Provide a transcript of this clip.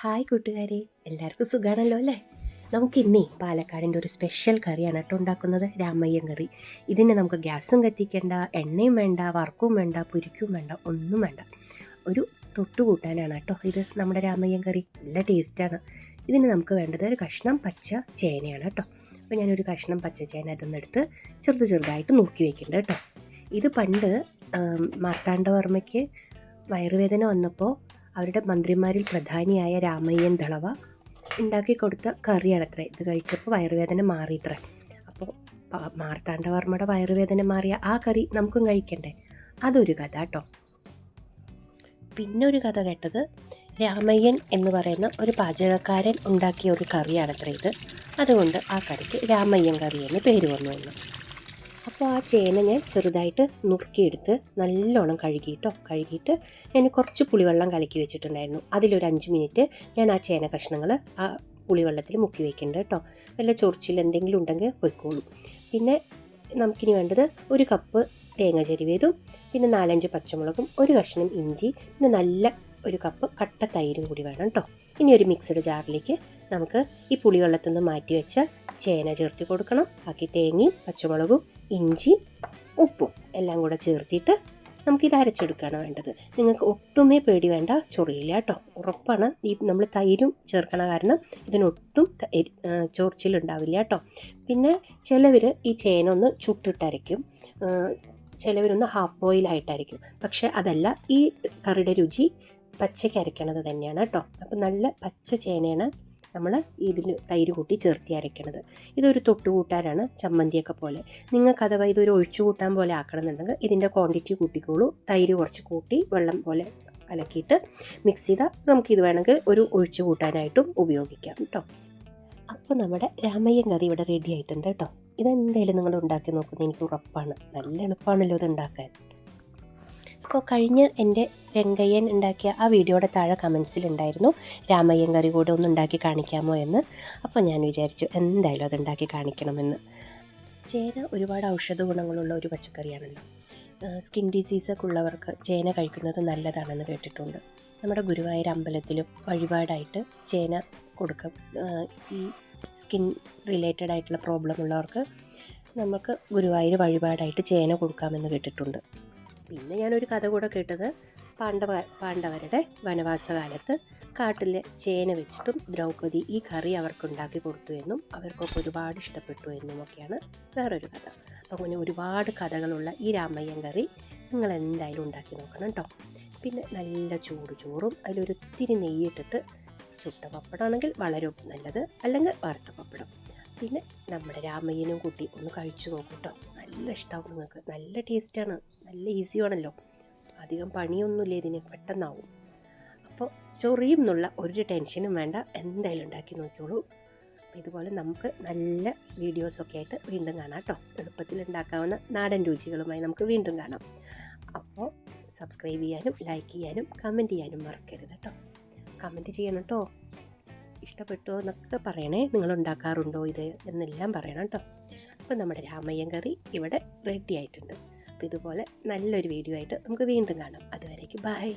Hi കൂട്ടുകാരെ. എല്ലാവർക്കും സുഖമാണല്ലോ അല്ലേ? നമുക്ക് ഇന്നേ പാലക്കാടിന്റെ ഒരു സ്പെഷ്യൽ കറിയാണ് കേട്ടോ ഉണ്ടാക്കുന്നത് രാമയ്യൻ കറി. ഇതിന് നമുക്ക് ഗ്യാസും കത്തിക്കേണ്ട എണ്ണയും വേണ്ട വർക്കും വേണ്ട പുരിക്കും വേണ്ട ഒന്നും വേണ്ട. ഒരു തൊട്ടു കൂട്ടാനാണ് കേട്ടോ ഇത് നമ്മുടെ രാമയ്യൻ കറി. നല്ല ടേസ്റ്റാണ് ഇതിന് നമുക്ക് വേണ്ടത് ഒരു കഷ്ണം പച്ച ചേനയാണ് കേട്ടോ. അപ്പോൾ ഞാനൊരു കഷ്ണം പച്ച ചേന ഇതൊന്നെടുത്ത് ചെറുത് ചെറുതായിട്ട് നുറുക്കി വെക്കുന്നുണ്ട് കേട്ടോ. ഇത് പണ്ട് മാർത്താണ്ഡവർമ്മയ്ക്ക് വയറുവേദന വന്നപ്പോൾ അവരുടെ മന്ത്രിമാരിൽ പ്രധാനിയായ രാമയ്യൻ ദളവ ഉണ്ടാക്കി കൊടുത്ത കറിയാണത്രേ. ഇത് കഴിച്ചപ്പോൾ വയറുവേദന മാറിയത്രേ. അപ്പോൾ മാർത്താണ്ഡവർമ്മയുടെ വയറുവേദന മാറിയ ആ കറി നമുക്കും കഴിക്കണ്ടേ? അതൊരു കഥ കേട്ടോ. പിന്നെ ഒരു കഥ കേട്ടത് രാമയ്യൻ എന്ന് പറയുന്ന ഒരു പാചകക്കാരൻ ഉണ്ടാക്കിയ ഒരു കറിയാണത്രേ ഇത്. അതുകൊണ്ട് ആ കറിക്ക് രാമയ്യൻ കറി എന്ന് പേര് വന്നു എന്ന്. അപ്പോൾ ആ ചേന ഞാൻ ചെറുതായിട്ട് നുറുക്കിയെടുത്ത് നല്ലോണം കഴുകിയിട്ടോ കഴുകിയിട്ട് ഞാൻ കുറച്ച് പുളിവെള്ളം കലക്കി വെച്ചിട്ടുണ്ടായിരുന്നു. അതിലൊരു അഞ്ച് മിനിറ്റ് ഞാൻ ആ ചേന കഷ്ണങ്ങൾ ആ പുളിവെള്ളത്തിൽ മുക്കി വെക്കുന്നുണ്ട് കേട്ടോ. വല്ല ചൊറിച്ചിൽ എന്തെങ്കിലും ഉണ്ടെങ്കിൽ പൊയ്ക്കോളൂ പിന്നെ നമുക്കിനി വേണ്ടത് ഒരു കപ്പ് തേങ്ങ ചെരുവേതും പിന്നെ നാലഞ്ച് പച്ചമുളകും ഒരു കഷ്ണം ഇഞ്ചി പിന്നെ നല്ല ഒരു കപ്പ് കട്ട തൈരും കൂടി വേണം കേട്ടോ. ഇനി ഒരു മിക്സഡ് ജാറിലേക്ക് നമുക്ക് ഈ പുളിവെള്ളത്തിൽ നിന്ന് മാറ്റി വെച്ച ചേന ചേർത്ത് കൊടുക്കണം. ബാക്കി തേങ്ങയും പച്ചമുളകും ഇഞ്ചി ഉപ്പും എല്ലാം കൂടെ ചേർത്തിട്ട് നമുക്കിത് അരച്ചെടുക്കുകയാണ് വേണ്ടത്. നിങ്ങൾക്ക് ഒട്ടുമേ പേടി വേണ്ട ചൊറിയില്ല കേട്ടോ. ഉറപ്പാണ് ഈ നമ്മൾ തൈരും ചേർക്കണ കാരണം ഇതിനൊട്ടും ചൊറിച്ചിലുണ്ടാവില്ല കേട്ടോ. പിന്നെ ചിലവർ ഈ ചേന ഒന്ന് ചുട്ടിട്ടരയ്ക്കും. ചിലവരൊന്ന് ഹാഫ് ബോയിലായിട്ടായിരിക്കും പക്ഷേ അതല്ല ഈ കറിയുടെ രുചി പച്ചയ്ക്ക് അരയ്ക്കണത് തന്നെയാണ് കേട്ടോ. അപ്പം നല്ല പച്ച ചേനയാണ് നമ്മൾ ഇതിന് തൈര് കൂട്ടി ചേർത്തി അരയ്ക്കണത്. ഇതൊരു തൊട്ടുകൂട്ടാനാണ് ചമ്മന്തിയൊക്കെ പോലെ. നിങ്ങൾക്ക് അഥവാ ഇതൊരു ഒഴിച്ചു കൂട്ടാൻ പോലെ ആക്കണമെന്നുണ്ടെങ്കിൽ ഇതിന്റെ ക്വാണ്ടിറ്റി കൂട്ടിക്കോളൂ. തൈര് കുറച്ച് കൂട്ടി വെള്ളം പോലെ അലക്കിയിട്ട് മിക്സ് ചെയ്താൽ നമുക്കിത് വേണമെങ്കിൽ ഒരു ഒഴിച്ചു കൂട്ടാനായിട്ടും ഉപയോഗിക്കാം കേട്ടോ അപ്പോൾ നമ്മുടെ രാമയ്യൻ കറി ഇവിടെ റെഡി ആയിട്ടുണ്ട് കേട്ടോ ഇതെന്തായാലും നിങ്ങൾ ഉണ്ടാക്കി നോക്കുന്നത് എനിക്ക് ഉറപ്പാണ്. നല്ല എളുപ്പമാണല്ലോ ഇത് ഉണ്ടാക്കാൻ. അപ്പോൾ കഴിഞ്ഞ് എന്റെ രംഗയ്യൻ ഉണ്ടാക്കിയ ആ വീഡിയോയുടെ താഴെ കമൻസിലുണ്ടായിരുന്നു രാമയ്യൻ കറി കൂടെ ഒന്ന് ഉണ്ടാക്കി കാണിക്കാമോ എന്ന്. അപ്പോൾ ഞാൻ വിചാരിച്ചു എന്തായാലും അത് ഉണ്ടാക്കി കാണിക്കണമെന്ന്. ചേന ഒരുപാട് ഔഷധ ഗുണങ്ങളുള്ള ഒരു പച്ചക്കറിയാണല്ലോ. സ്കിൻ ഡിസീസൊക്കെ ഉള്ളവർക്ക് ചേന കഴിക്കുന്നത് നല്ലതാണെന്ന് കേട്ടിട്ടുണ്ട്. നമ്മുടെ ഗുരുവായൂർ അമ്പലത്തിലും വഴിപാടായിട്ട് ചേന കൊടുക്കും. ഈ സ്കിൻ റിലേറ്റഡ് ആയിട്ടുള്ള പ്രോബ്ലം ഉള്ളവർക്ക് നമുക്ക് ഗുരുവായൂർ വഴിപാടായിട്ട് ചേന കൊടുക്കാമെന്ന് കേട്ടിട്ടുണ്ട്. പിന്നെ ഞാനൊരു കഥ കൂടെ കേട്ടത് പാണ്ഡവ പാണ്ഡവരുടെ വനവാസകാലത്ത് കാട്ടിൽ ചേന വെച്ചിട്ടും ദ്രൗപദി ഈ കറി അവർക്ക് ഉണ്ടാക്കി കൊടുത്തു എന്നും അവർക്കൊക്കെ ഒരുപാട് ഇഷ്ടപ്പെട്ടു എന്നുമൊക്കെയാണ് വേറൊരു കഥ. അപ്പോൾ അങ്ങനെ ഒരുപാട് കഥകളുള്ള ഈ രാമയ്യൻ കറി നിങ്ങൾ എന്തായാലും ഉണ്ടാക്കി നോക്കണം കേട്ടോ പിന്നെ നല്ല ചൂട് ചോറും അതിലൊരുത്തിരി നെയ്യിട്ടിട്ട് ചുട്ട പപ്പടമാണെങ്കിൽ വളരെ നല്ലത് അല്ലെങ്കിൽ വറുത്ത പപ്പടം. പിന്നെ നമ്മുടെ രാമയ്യനും കൂട്ടി ഒന്ന് കഴിച്ചു നോക്കൂ കേട്ടോ നല്ല ഇഷ്ടമാവും നിങ്ങൾക്ക്. നല്ല ടേസ്റ്റാണ് നല്ല ഈസിയാണല്ലോ അധികം പണിയൊന്നുമില്ല ഇതിന്. പെട്ടെന്നാവും. അപ്പോൾ ചൊറിയും എന്നുള്ള ഒരു ടെൻഷനും വേണ്ട. എന്തായാലും ഉണ്ടാക്കി നോക്കിയോളൂ ഇതുപോലെ നമുക്ക് നല്ല വീഡിയോസൊക്കെ ആയിട്ട് വീണ്ടും കാണാം കേട്ടോ. എളുപ്പത്തിൽ ഉണ്ടാക്കാവുന്ന നാടൻ രുചികളുമായി നമുക്ക് വീണ്ടും കാണാം. അപ്പോൾ സബ്സ്ക്രൈബ് ചെയ്യാനും ലൈക്ക് ചെയ്യാനും കമന്റ് ചെയ്യാനും മറക്കരുത് കേട്ടോ. കമന്റ് ചെയ്യണം കേട്ടോ. ഇഷ്ടപ്പെട്ടോ എന്നൊക്കെ പറയണേ. നിങ്ങൾ ഉണ്ടാക്കാറുണ്ടോ ഇത്? എന്നെല്ലാം പറയണം കേട്ടോ. അപ്പോൾ നമ്മുടെ രാമയ്യൻ കറി ഇവിടെ റെഡി ആയിട്ടുണ്ട്. അപ്പോൾ ഇതുപോലെ നല്ലൊരു വീഡിയോ ആയിട്ട് നമുക്ക് വീണ്ടും കാണാം. അതുവരേക്ക് ബൈ